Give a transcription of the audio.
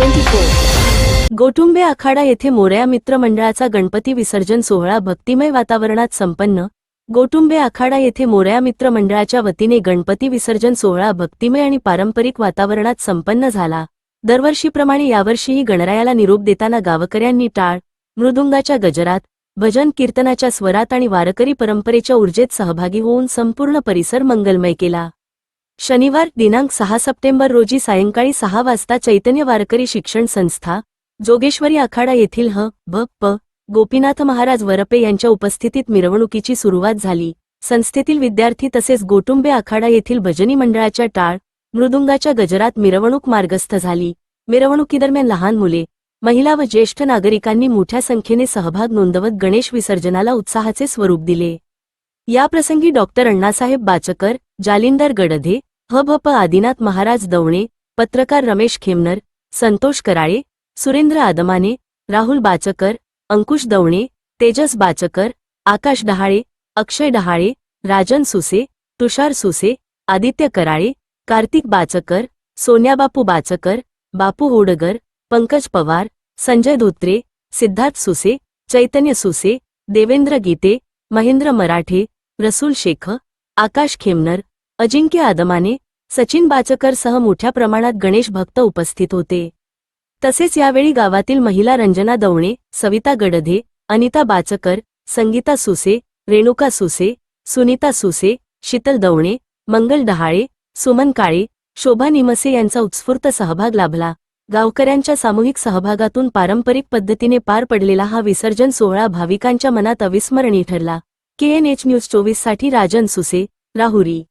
Twenty four गोटुंबे आखाडा येथे मोरया मित्र मंडळाचा गणपती विसर्जन सोहळा भक्तिमय वातावरणात संपन्न. गोटुंबे आखाडा येथे मोरया मित्र मंडळाच्या वतीने गणपती विसर्जन सोहळा भक्तिमय आणि पारंपरिक वातावरणात संपन्न झाला. दरवर्षीप्रमाणे यावर्षीही गणरायाला निरोप देताना गावकऱ्यांनी टाळ मृदुंगाच्या गजरात भजन कीर्तनाच्या स्वरात आणि वारकरी परंपरेच्या ऊर्जेत सहभागी होऊन संपूर्ण परिसर मंगलमय केला. शनिवार दिनांक सहा सप्टेंबर रोजी सायंकाळी सहा वाजता चैतन्य वारकरी शिक्षण संस्था जोगेश्वरी आखाडा येथील ह भ प गोपीनाथ महाराज वरपे यांच्या उपस्थितीत मिरवणुकीची सुरुवात झाली. संस्थेतील विद्यार्थी तसेच गोटुंबे आखाडा येथील भजनी मंडळाच्या टाळ मृदुंगाच्या गजरात मिरवणूक मार्गस्थ झाली. मिरवणुकीदरम्यान लहान मुले महिला व ज्येष्ठ नागरिकांनी मोठ्या संख्येने सहभाग नोंदवत गणेश विसर्जनाला उत्साहाचे स्वरूप दिले. याप्रसंगी डॉक्टर अण्णासाहेब बाचकर जालिंदर गडधे ह आदिनाथ महाराज दवणे पत्रकार रमेश खेमनर संतोष कराळे सुरेंद्र आदमाने राहुल बाचकर अंकुश दवणे तेजस बाचकर आकाश डहाळे अक्षय डहाळे राजन सुसे तुषार सुसे आदित्य कराळे कार्तिक बाचकर सोन्याबापू बाचकर बापू होडगर पंकज पवार संजय धोत्रे सिद्धार्थ सुसे चैतन्य सुसे देवेंद्र गीते महेंद्र मराठे रसूल शेख आकाश खेमनर अजिंक्य आदमाने सचिन बाचकरसह मोठ्या प्रमाणात गणेश भक्त उपस्थित होते. तसेच यावेळी गावातील महिला रंजना दवणे सविता गडधे अनिता बाचकर संगीता सुसे रेणुका सुसे सुनीता सुसे शीतल दवणे मंगल डहाळे सुमन काळे शोभा निमसे यांचा उत्स्फूर्त सहभाग लाभला. गावकऱ्यांच्या सामूहिक सहभागातून पारंपरिक पद्धतीने पार पडलेला हा विसर्जन सोहळा भाविकांच्या मनात अविस्मरणीय ठरला. केएनएच न्यूज चोवीससाठी राजन सुसे राहुरी.